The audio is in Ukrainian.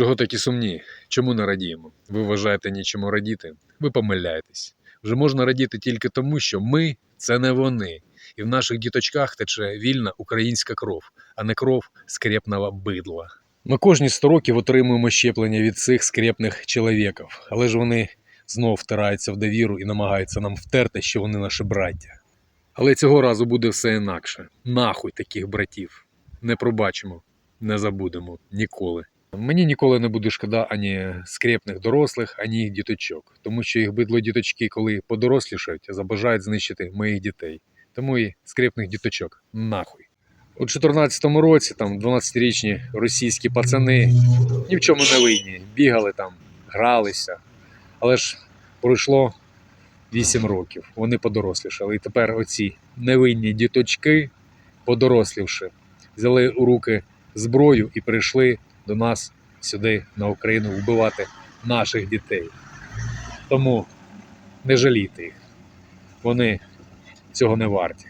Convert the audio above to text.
Чого такі сумні? Чому не радіємо? Ви вважаєте нічому радіти? Ви помиляєтесь. Вже можна радіти тільки тому, що ми це не вони. І в наших діточках тече вільна українська кров, а не кров скрепного бидла. Ми кожні 100 років отримуємо щеплення від цих скрепних чоловіків, але ж вони знов втираються в довіру і намагаються нам втерти, що вони наші браття. Але цього разу буде все інакше. Нахуй таких братів. Не пробачимо, не забудемо ніколи. Мені ніколи не буде шкода ані скрепних дорослих, ані їх діточок, тому що їх бидло діточки, коли подорослішають, забажають знищити моїх дітей. Тому і скрепних діточок нахуй. У 14-му році там 12-річні російські пацани ні в чому не винні, бігали там, гралися. Але ж пройшло 8 років, вони подорослішали. І тепер оці невинні діточки, подорослівши, взяли у руки зброю і прийшли до нас сюди, на Україну, вбивати наших дітей. Тому не жалійте їх. Вони цього не варті.